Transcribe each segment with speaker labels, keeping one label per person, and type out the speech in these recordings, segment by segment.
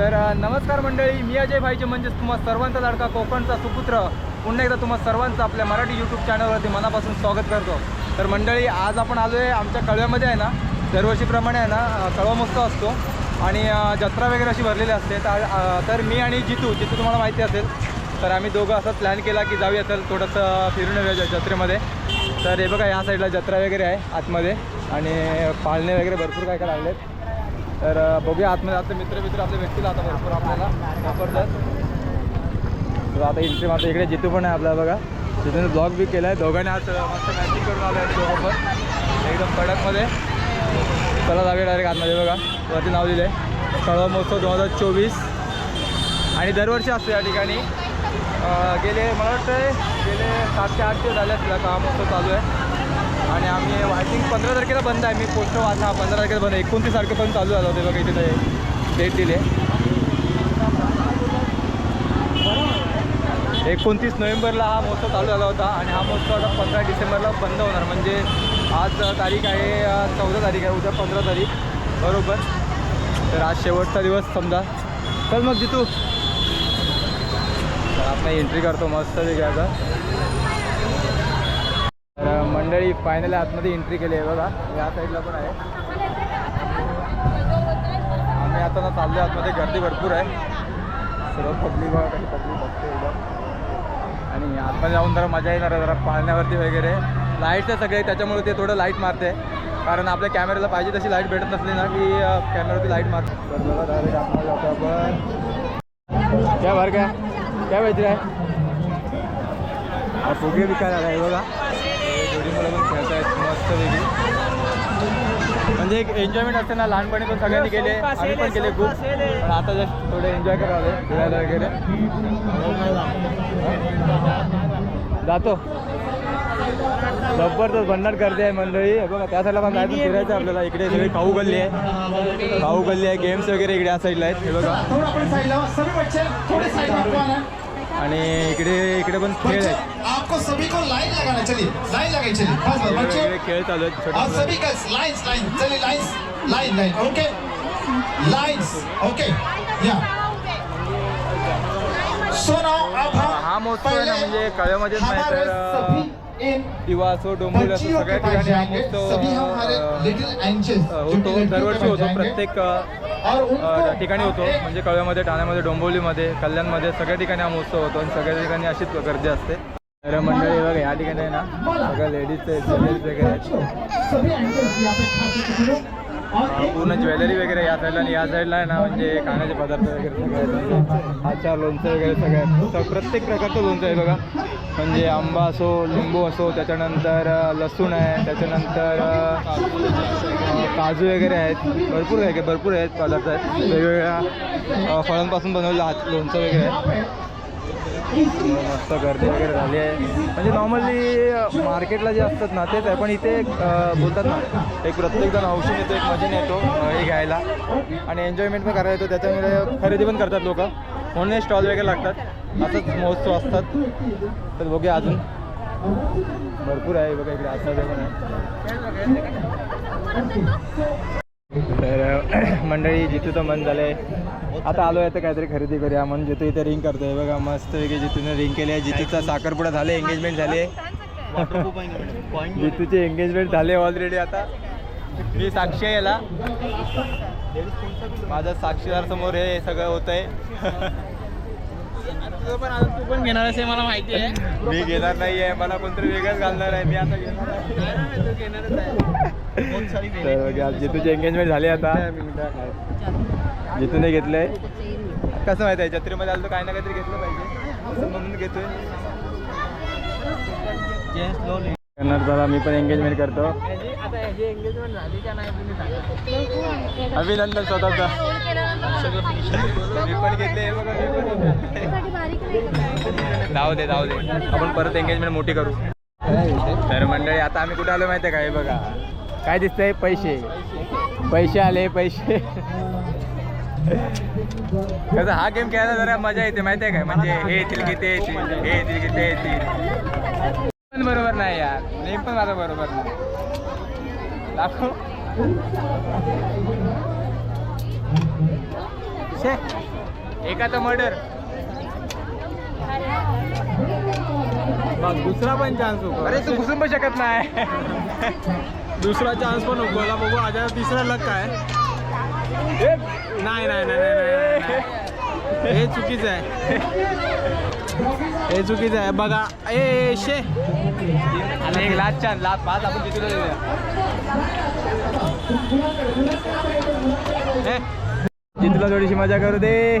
Speaker 1: तर नमस्कार मंडळी मी अजय भाईचे म्हणजेच तुम्हा सर्वांचा लाडका कोकणचा सुपुत्र. पुन्हा एकदा तुम्हा सर्वांचं आपल्या मराठी यूट्यूब चॅनलवरती मनापासून स्वागत करतो. तर मंडळी आज आपण आलो आहे आमच्या कळव्यामध्ये आहे ना दरवर्षीप्रमाणे आहे ना कळवा महोत्सव असतो. आणि जत्रा वगैरे अशी भरलेली असते. तर तर मी आणि जितू जितू तुम्हाला माहिती असेल तर आम्ही दोघं असं प्लॅन केला की जाऊया तर थोडंसं फिरून येऊया जत्रेमध्ये. तर हे बघा या साईडला जत्रा वगैरे आहे आतमध्ये. आणि पाळणे वगैरे भरपूर काय काय आहेत तर बघूया आतमध्ये आपले मित्र मित्र आपले भेटतील आता भरपूर आपल्याला वापरतात तर आता इथे मात्र इकडे जितू पण आहे आपला बघा. तिथून ब्लॉग बी केला आहे दोघांनी आज मस्त मॅचिंग करून आलो आहे दोघं एकदम कडकमध्ये. चला जाऊया डायरेक्ट आतमध्ये बघा. वरती नाव दिलं आहे कळवा महोत्सव दोन हजार चोवीस. आणि दरवर्षी असतो या ठिकाणी. गेले मला वाटतं गेले सात ते आठ दिवस झाले असतील का महोत्सव चालू आहे. आणि आम्ही आय थिंक पंधरा तारखेला बंद आहे. मी पोस्ट वाचा पंधरा तारखेला बंद एकोणतीस तारखेपर्यंत चालू झालं होतं बघा तिथे ते डेट दिले एकोणतीस नोव्हेंबरला हा महोत्सव चालू झाला होता आणि हा महोत्सव आता पंधरा डिसेंबरला बंद होणार. म्हणजे आज तारीख आहे चौदा तारीख आहे उद्या पंधरा तारीख. बरोबर? तर आज शेवटचा दिवस समजा. चल मग जितू. तर आपण एंट्री करतो मस्त वेगळी आता. मंडळी फायनली आतमध्ये एंट्री केली आहे बघा. या साईडला पण आहे. आम्ही आता ना चाललो आतमध्ये. गर्दी भरपूर आहे. सर्व पब्लिक बघा काही पब्लिक बघते एकदम आणि आतमध्ये जाऊन जरा मजा येणार आहे जरा पाळण्यावरती वगैरे. लाइट आहे सगळे त्याच्यामुळे ते थोडं लाइट मारते. कारण आपल्या कॅमेऱ्याला पाहिजे तशी लाइट भेटत नसली ना की कॅमेऱ्यावरती लाइट मारते तर बघा डायरेक्ट आपण जातो आपण. क्या बरं काय काय माहिती आहे फुगे विकायला आहे बघा. हे जोडी मुलं पण खेळत आहेत मस्त वेगळी म्हणजे एक एन्जॉयमेंट असते ना लहानपणी पण सगळ्यांनी केले आम्ही पण केले खूप. पण आता जस्ट थोडे एन्जॉय आले फिरायला वगैरे. जातो. जबरदस्त भन्नाट गर्दी आहे मंडळी. हे बघा त्या साईडला पण जायचं फिरायचं आपल्याला. इकडे सगळी खाऊ गल्ली आहे. खाऊ गल्ली आहे गेम्स वगैरे इकडे या साईडला आहेत. हे बघा. आणि इकडे इकडे पण खेळ आहेत.
Speaker 2: आपको सभी को लाइन लगाना चलिए लाइन लगाई चलिए बस बस बच्चे
Speaker 1: वेगवेगळे खेळ चालू आहेत छोटे
Speaker 2: और. सभी का लाइंस लाइन चलिए lines line line okay lines okay या सो नाउ अब हम
Speaker 1: हा महोत्सव आहे ना म्हणजे कळव्यामध्येच नाही
Speaker 2: हमारे
Speaker 1: तर अ,
Speaker 2: सभी इन
Speaker 1: दिवा असो डोंबिवली असो
Speaker 2: बच्चियों
Speaker 1: सगळ्या
Speaker 2: पास
Speaker 1: ठिकाणी हा
Speaker 2: जाएंगे
Speaker 1: महोत्सव
Speaker 2: सभी हमारे
Speaker 1: अ,
Speaker 2: लिटिल एंजल्स
Speaker 1: अ, होतो दरवर्षी होतो प्रत्येक अ, ठिकाणी होतो. म्हणजे कळव्यामध्ये ठाण्यामध्ये डोंबिवलीमध्ये कल्याणमध्ये सगळ्या ठिकाणी हा महोत्सव होतो आणि सगळ्या ठिकाणी अशीच गर्दी असते. तर मंडळी बघा या ठिकाणी आहे ना सगळ्या लेडीज वगैरे पूर्ण ज्वेलरी वगैरे या साईडला आणि या साईडला आहे ना म्हणजे खाण्याचे पदार्थ वगैरे सगळे आचार लोणचं वगैरे सगळं प्रत्येक प्रकारचं लोणचं आहे बघा. म्हणजे आंबा असो लिंबू असो त्याच्यानंतर लसूण आहे त्याच्यानंतर काजू वगैरे आहेत. भरपूर आहे भरपूर आहेत पदार्थ आहेत. वेगवेगळ्या फळांपासून बनवलेलं हात लोणचं वगैरे. आहे मस्त गर्दी वगैरे झाली आहे. म्हणजे नॉर्मली मार्केटला जे असतात ना तेच आहे. पण इथे एक, बोलतात ना एक प्रत्येकजण औषध येतो एक मजेने येतो हे घ्यायला. आणि एन्जॉयमेंट पण करायला येतो. त्याच्यामुळे खरेदी पण करतात लोक. म्हणून स्टॉल वगैरे लागतात. असंच महोत्सव असतात. तर बघूया अजून. भरपूर आहे बघा इकडे. असं पण आहे. मंडळी जितू तर मन झालंय. आता आलो आहे तर काहीतरी खरेदी करूया म्हणून. जितू इथे रिंग करतोय. बघा मस्त जितूने रिंग केली आहे. जितूचा साखरपुडा झाले एंगेजमेंट झाले जितूचे एंगेजमेंट झाले ऑलरेडी आता. मी साक्षी आहे याला. माझा साक्षीदार समोर हे सगळं होत आहे
Speaker 3: तू पण आता तू पण घेणार असे मला माहिती आहे.
Speaker 1: मी घेणार नाही आहे मला कोणतरी वेगळंच घालणार आहे. मी आता घेणार आहे.
Speaker 3: आहे.
Speaker 1: तर जितूची एंगेजमेंट झाली आता. जितूने घेतलंय. कसं माहिती आहे? जत्रेमध्ये आलं तर काही ना काहीतरी घेतलं पाहिजे. म्हणून घेतोय. करणार चला मी पण एंगेजमेंट करतो. अभिनंदन स्वतःचा. मी पण घेतले. जाऊ दे जाऊ दे. आपण परत एंगेजमेंट मोठी करू. तर मंडळी आता आम्ही कुठे आलो माहिती आहे का? हे बघा. काय दिसतंय? पैसे. पैसे आले पैसे. कसं हा गेम खेळायला जरा मजा येते माहिती आहे काय म्हणजे हे येतील की ते येतील हे येतील की ते येतील. पण बरोबर नाही यार. नेम पण माझा बरोबर नाही. दाखव. शे. एकाचा मर्डर
Speaker 3: दुसरा पण चान्स
Speaker 1: अरे तू घुसून पण शकत नाही.
Speaker 3: दुसरा चान्स पण उगवला बघू आता तिसरा लक काय? नाही नाही नाही नाही, नाही नाही. हे चुकीचं आहे. हे चुकीचं आहे. बघा. ए शे.
Speaker 1: एक लास्ट छान लास्ट पाच आपण जिथून जितूला थोडीशी मजा करू दे.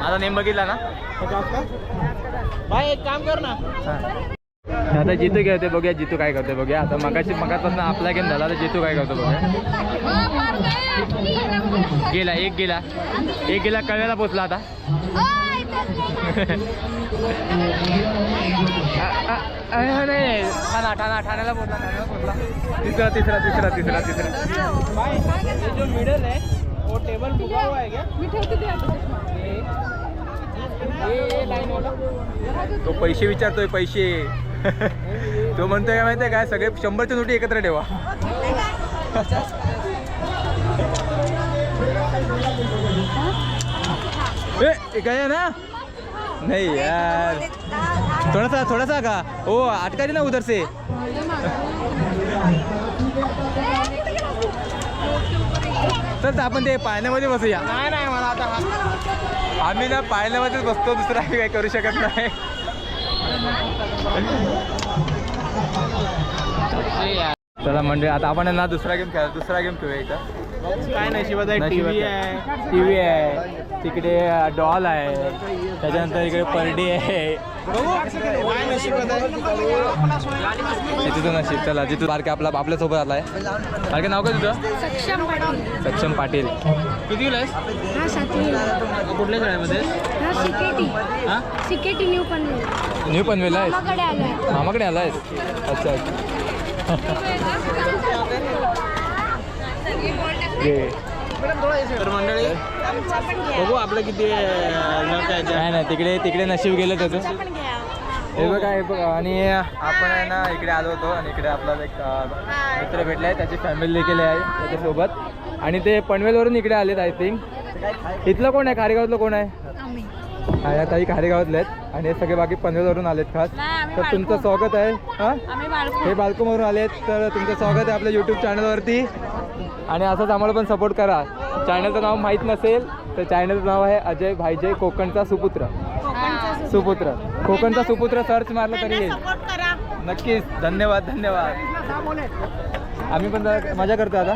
Speaker 1: माझा नेम बघितला ना?
Speaker 3: भाई एक काम कर ना.
Speaker 1: आता जितू खेळते बघूया जितू काय करते बघूया. आता मगाशी मगापासून आपला गेम झाला तर जितू काय करतो बघूया. गेला एक गेला. एक गेला कळव्याला पोचला आता. नाही ठाणा ठाणा ठाण्याला पोचला ठाण्याला पोचला. तिसरा तिसरा तिसरा तिसरा तिसरा.
Speaker 3: जो मिडल है वो टेबल बुका हुआ है क्या?
Speaker 4: मी ठेवते तो
Speaker 1: पैसे विचारतोय पैसे. तो म्हणतोय काय माहितीये काय? सगळे शंभरच्या नोटी एकत्र ठेवा. ए, काय ना? नाही यार. थोडासा थोडासा का? हो, ओ अटकाली ना उधर से तर आपण ते पाण्यामध्ये बसूया.
Speaker 3: नाही नाही मला आता
Speaker 1: आम्ही ना पाळण्यामध्येच बसतो दुसरं आम्ही काही करू शकत नाही. चला म्हणजे आता आपण ना दुसरा गेम खेळ दुसरा गेम खेळूया इथं.
Speaker 3: काय नशिबात आहे टीव्ही आहे.
Speaker 1: टी व्ही आहे. तिकडे डॉल आहे. त्याच्यानंतर इकडे परडी आहे.
Speaker 3: आहे
Speaker 1: तिथून नशीब. चला जिथून बारके आपला आपल्यासोबत आलाय. बारके नाव काय तुझं?
Speaker 4: सक्षम पाटील.
Speaker 1: सक्षम पाटील.
Speaker 3: किती आहेस
Speaker 4: हा सातवी.
Speaker 3: कुठल्या शाळेमध्ये?
Speaker 4: हा सिकेटी.
Speaker 3: हा?
Speaker 4: न्यू पनवेल.
Speaker 1: न्यू पनवेल आहेस?
Speaker 4: मामाकडे आलाय.
Speaker 1: मामाकडे आलायस अच्छा. ये.
Speaker 3: तर मंडळी बघू आपलं किती
Speaker 1: काय नाही तिकडे तिकडे नशीब गेलं त्याचं. हे बघा हे बघा. आणि आपण आहे ना इकडे आलो होतो आणि इकडे आपला एक मित्र भेटला आहे त्याची फॅमिली देखील आहे त्याच्यासोबत. आणि ते पनवेलवरून इकडे आलेत आय थिंक इथलं कोण आहे? खारेगावातलं कोण आहे?
Speaker 4: आम्ही.
Speaker 1: हा या ताई खारेगावातले आहेत. आणि हे सगळे बाकी पनवेलवरून आलेत खास. तर तुमचं. स्वागत आहे. हां? हे बालकोमरून आलेत. तर तुमचं स्वागत आहे आपल्या यूट्यूब चॅनलवरती आणि असंच आम्हाला पण सपोर्ट करा. चॅनलचं नाव माहीत नसेल तर चॅनलचं नाव आहे अजय भाईजय कोकणचा सुपुत्र. सुपुत्र. कोकणचा सुपुत्र सर्च मारलं तरी येईल. नक्कीच. धन्यवाद धन्यवाद. आम्ही पण मजा करतो आता.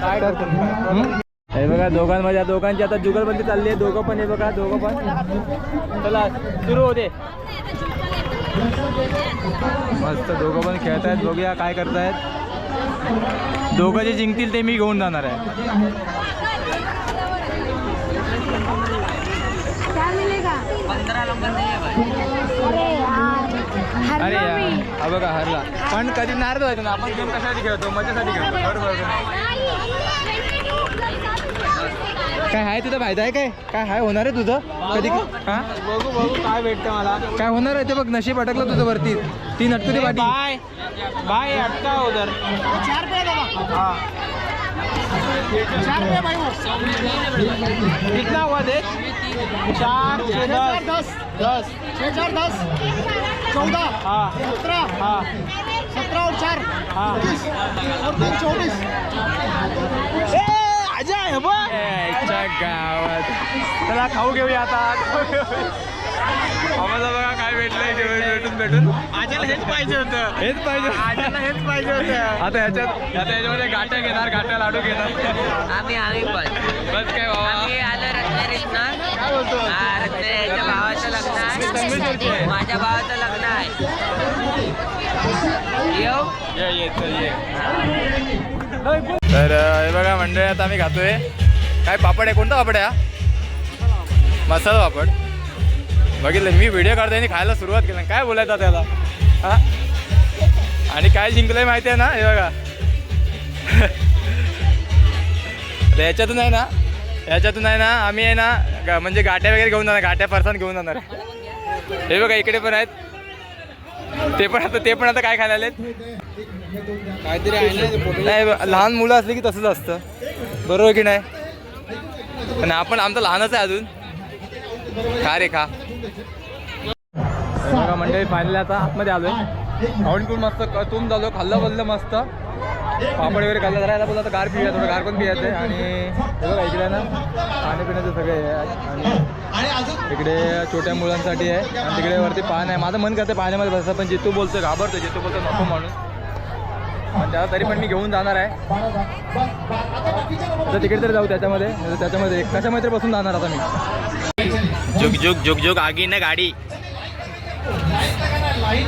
Speaker 1: काय करतो? हं? हे बघा दोघांमध्ये दोघांची आता जुगलबंदी चालली आहे. दोघं पण हे बघा दोघं पण. चला सुरू होते मस्त दोघं पण खेळत आहेत बघूया काय करतायत. दोघं जे जिंकतील ते मी घेऊन जाणार आहे.
Speaker 4: अरे यार
Speaker 1: हा बघा हरला. पण कधी नारद व्हायचं ना आपण गेम कशासाठी खेळतो? मजेसाठी खेळतो. बरोबर. काय आहे तुझा फायदा आहे काय? काय आहे होणार आहे तुझं? कधी हा?
Speaker 3: बघू बघू. काय भेटतं मला?
Speaker 1: काय होणार आहे ते बघ नशीब अटकलं तुझं वरती. ती नटकू दे पाठी
Speaker 3: बाय. बाय अटका उधर. चार पे हाँ. चार पे भाई वो कितना हुआ देख? चार छः दस. दस. दस. छः चार दस. चौदह हाँ. सत्रह हाँ. सत्रह और चार. हाँ. और तीन चौबीस. अजय
Speaker 1: याच्या गावात. चला खाऊ घेऊया आता. आम्हाला बघा काय भेटलंय जेवण भेटून भेटून.
Speaker 3: आजाला हेच पाहिजे होतं.
Speaker 1: हेच पाहिजे
Speaker 3: आजाला हेच पाहिजे होतं.
Speaker 1: आता ह्याच्यात आता याच्यामध्ये गाठ्या घेणार गाठ्या लाडू घेणार.
Speaker 5: आम्ही आम्ही पण.
Speaker 1: बस काय
Speaker 5: आम्ही
Speaker 1: बाबा
Speaker 5: आलो रत्नागिरीतनं
Speaker 3: काय बोलतो
Speaker 5: रत्नागिरीच्या भावाचं लग्न आहे.
Speaker 1: आहे.
Speaker 5: माझ्या भावाचं लग्न आहे. येऊ
Speaker 1: ये ये चल ये. तर हे बघा मंडळी आता आम्ही खातोय. काय पापड आहे? कोणता पापड आहे हा? मसाला पापड. बघितलं मी व्हिडिओ काढतो आणि खायला सुरुवात केली. काय बोलायचं त्याला हा? आणि काय जिंकलंय माहिती आहे ना? हे बघा. तर याच्यातून आहे ना याच्यातून आहे ना आम्ही आहे ना म्हणजे गाठ्या वगैरे घेऊन जाणार गाठ्या फरसान घेऊन जाणार. हे बघा इकडे पण आहेत. ते पण आता ते पण आता काय खायला आलेत? काहीतरी नाही लहान मुलं असली की तसंच असतं. बरोबर की नाही? पण आपण आमचं लहानच आहे अजून. खा रे खा. मंडळी फायनली आता आतमध्ये आलोय. खाऊन पिऊन मस्त क- झालो खाल्लं बदलं मस्त. पापड वगैरे खाल्लं जरा बोला तर गार पिऊया थोडं गार पण पियायचं आहे आणि हे बघा इकडे ना खाण्यापिण्याचं सगळे आहे. आणि
Speaker 2: आणि अजून
Speaker 1: इकडे छोट्या मुलांसाठी आहे. आणि तिकडे वरती पान आहे. माझं मन करतं पाण्यामध्ये बसायचं पण जितू बोलतो घाबरतो जितू बोलतो नको म्हणून. पण त्याला तरी पण मी घेऊन जाणार आहे. आता तिकडे तरी जाऊ त्याच्यामध्ये. त्याच्यामध्ये कशामध्ये तरी बसून जाणार आता मी? जुग जुग जुग जुग आगी ना गाडी.
Speaker 2: लाईन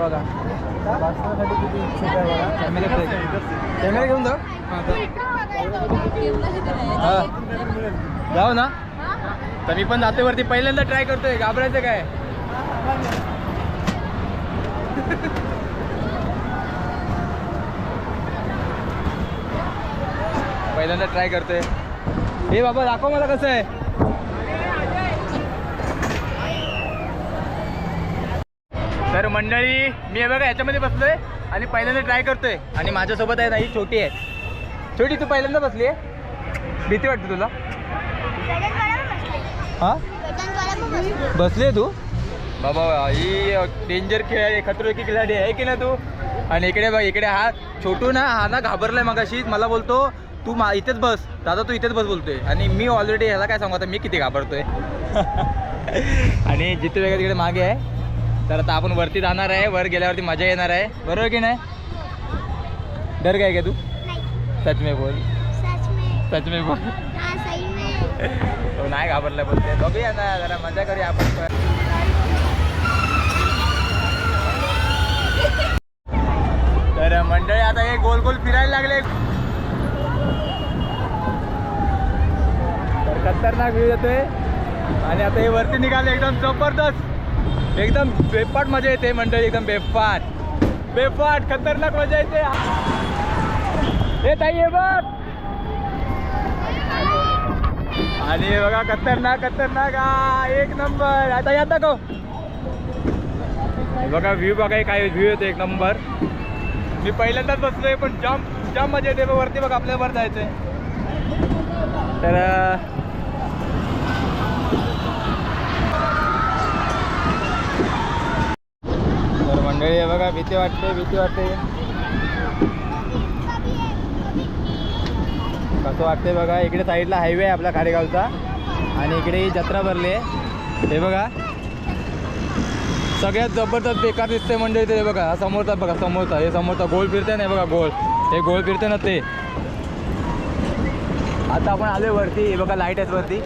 Speaker 1: बघा बसण्यासाठी किती इच्छुक आहे बघा कॅमेरा कॅमेरा घेऊन जाऊ हा जाऊ ना तर मी पण जाते वरती पहिल्यांदा ट्राय करतोय घाबरायचं काय पहिल्यांदा ट्राय करतोय हे बाबा दाखव मला कसं आहे तर मंडळी मी हे बघा याच्यामध्ये बसलोय आणि पहिल्यांदा ट्राय करतोय. आणि माझ्यासोबत आहे ना ही छोटी आहे. छोटी तू पहिल्यांदा बसली आहे? भीती वाटते तुला? हां? बसली आहे तू? बाबा ही डेंजर खेळ आहे खतरोकी खिलाडी आहे की ना तू? आणि इकडे बघ इकडे हा छोटू ना हा ना घाबरलाय मगाशी. मला बोलतो तू मा इथेच बस. दादा तू इथेच बस बोलतोय. आणि मी ऑलरेडी ह्याला काय सांगू आता मी किती घाबरतोय. आणि जिथे वगैरे तिकडे मागे आहे. तर आता आपण वरती जाणार आहे. वर गेल्यावरती मजा येणार आहे. बरोबर की नाही? डर काय का तू? सच में बोल. सच में बोल. तो नाही घाबरला बोलते बघूया ना जरा मजा करूया आपण पण. तर मंडळी आता हे गोल गोल फिरायला लागले. तर खतरनाक व्ह्यू येतोय आणि आता हे वरती निघाले एकदम जबरदस्त. एकदम बेपाट मजा येते मंडळी एकदम बेपाट बेपाट खतरनाक मजा येते. हे ताई बघ. आणि बघा खतरनाक खतरनाक. हा एक नंबर. आता या दाखव. बघा व्ह्यू बघा काय व्ह्यू येतो एक नंबर. मी पहिल्यांदाच बसलोय पण जाम जाम मजा येते. वरती बघ आपल्याला वर जायचंय. तर मंडळी हे बघा भीती वाटते भीती वाटते. कसं वाटते बघा इकडे साईडला हायवे आहे आपला खारेगावचा आणि इकडे जत्रा भरली आहे हे बघा. सगळ्यात जबरदस्त बेकार दिसते मंडळी ते बघा. समोरचा बघा समोरचा. हे समोरचा गोल फिरते नाही बघा गोल. हे गोल फिरते ना ते. आता आपण आलोय वरती. हे बघा लाइट आहेत वरती.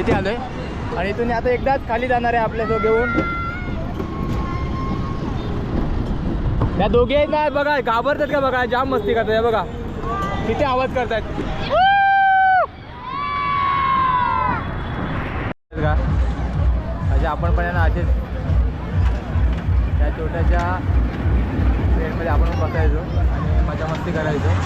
Speaker 1: इथे आलोय. आणि इथून आता एकदाच खाली जाणार आहे आपल्यासोबत घेऊन. या दोघे आहेत ना बघा घाबरतात का बघा जाम मस्ती करतात या बघा. किती आवाज करतात का म्हणजे आपण पण आहे ना असेच त्या छोट्याच्या ट्रेनमध्ये आपण पण बसायचो आणि मजा मस्ती करायचो.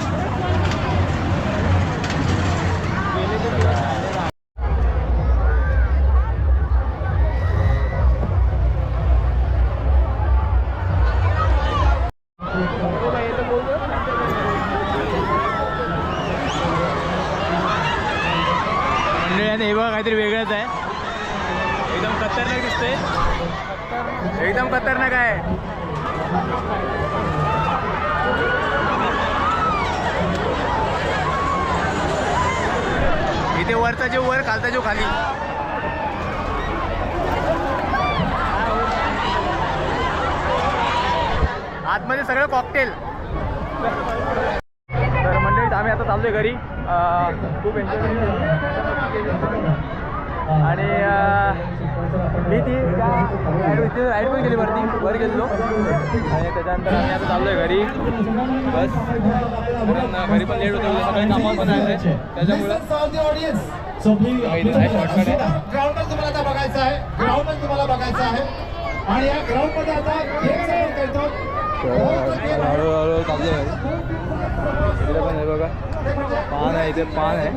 Speaker 1: इथे वरचा जो वर खालचा जो खाली. आतमध्ये सगळं कॉकटेल तर म्हणजे आम्ही आता चाललोय घरी. खूप एन्जॉय आणि मी ती राईड राईड पण गेली वरती? वर गेलो आणि त्याच्यानंतर आम्ही आता चाललोय घरी. बस. कारण घरी पण लेट होतं सगळे कामावर पण आहे त्याच्यामुळं
Speaker 2: ऑडियन्स सो प्लीज
Speaker 1: इथे आहे, shortcut आहे.
Speaker 2: ग्राउंडमध्ये तुम्हाला आता बघायचं आहे. ग्राउंडमध्ये तुम्हाला बघायचं आहे. आणि या ग्राउंडमध्ये आता गेम्स आपण खेळतो
Speaker 1: हळूहळू चाललोय घरी. इकडे पण आहे बघा. पान आहे इथे पान आहे.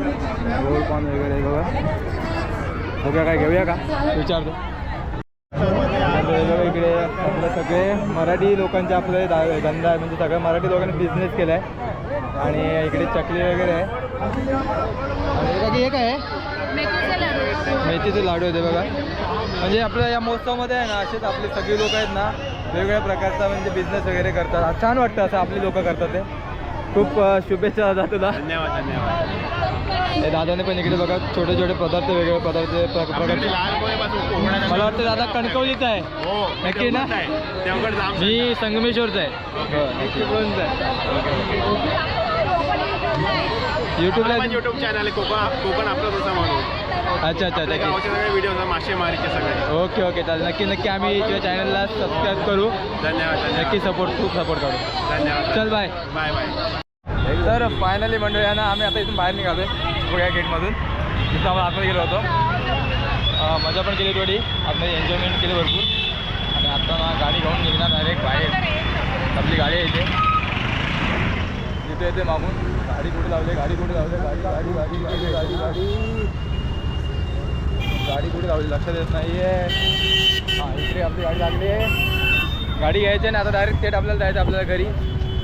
Speaker 1: गोड पान वगैरे आहे बघा. बघा काय घेऊया का? विचारतो. इकडे आपले सगळे मराठी लोकांचे आपले दा- धंदा आहे. म्हणजे सगळ्या मराठी लोकांनी बिझनेस केला आहे आणि इकडे चकली वगैरे आहे. आणि हे काय आहे? मेथीचे लाडू. आहेत बघा. म्हणजे आपल्या या महोत्सवामध्ये आहे ना असेच आपली सगळी लोक आहेत ना वेगवेगळ्या प्रकारचा म्हणजे बिझनेस वगैरे करतात. छान वाटतं असं आपली लोक करतात ते. खूप शुभेच्छा दादा तुला
Speaker 3: धन्यवाद धन्यवाद.
Speaker 1: हे दादाने पण इकडे बघा छोटे छोटे पदार्थ वेगवेगळे पदार्थ मला वाटतं दादा कणकवलीचा आहे.
Speaker 3: हो
Speaker 1: नक्की ना? मी संगमेश्वरचा आहे. युट्यूबला
Speaker 3: युट्यूब चॅनल आहे कोकण कोकण आपला
Speaker 1: अच्छा अच्छा अच्छा
Speaker 3: व्हिडिओ मासेमारीचे सगळे
Speaker 1: ओके ओके चालेल. नक्की नक्की आम्ही तुझ्या चॅनलला सबस्क्राईब करू.
Speaker 3: धन्यवाद
Speaker 1: नक्की सपोर्ट खूप सपोर्ट करू.
Speaker 3: धन्यवाद.
Speaker 1: चल बाय
Speaker 3: बाय बाय
Speaker 1: तर फायनली मंडळी आहे ना आम्ही आता इथून बाहेर निघालो आहे या गेटमधून तिथं आम्हाला आतमध्ये गेलो होतो. मजा पण केली थोडी. आतमध्ये एन्जॉयमेंट केली भरपूर. आणि आता ना गाडी घेऊन निघणार डायरेक्ट बाहेर. आपली गाडी आहे इथे. तिथे येते मागून. गाडी कुठे लावली? गाडी कुठे लावली? गाडी गाडी गाडी गाडी गाडी गाडी. गाडी कुठे लावली? लक्षात येत नाही आहे हां इकडे आपली गाडी लागली आहे. गाडी घ्यायची आणि आता डायरेक्ट थेट आपल्याला जायचं आपल्याला घरी.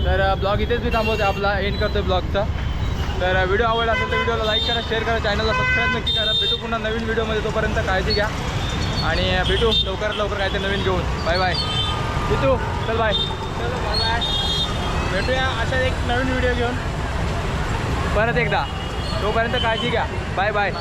Speaker 1: तर ब्लॉग इथेच मी थांबवतो आपला एंड करतो ब्लॉगचा. तर व्हिडिओ आवडला असेल तर व्हिडिओला लाईक करा शेअर करा चॅनलला सबस्क्राईब नक्की करा. भेटू पुन्हा नवीन व्हिडिओमध्ये तोपर्यंत काळजी घ्या. आणि भेटू लवकरात लवकर काहीतरी नवीन घेऊन. बाय बाय भेटू चल बाय चल बाय बाय भेटूया अशा एक नवीन व्हिडिओ घेऊन. परत एकदा. तोपर्यंत काळजी घ्या. Bye bye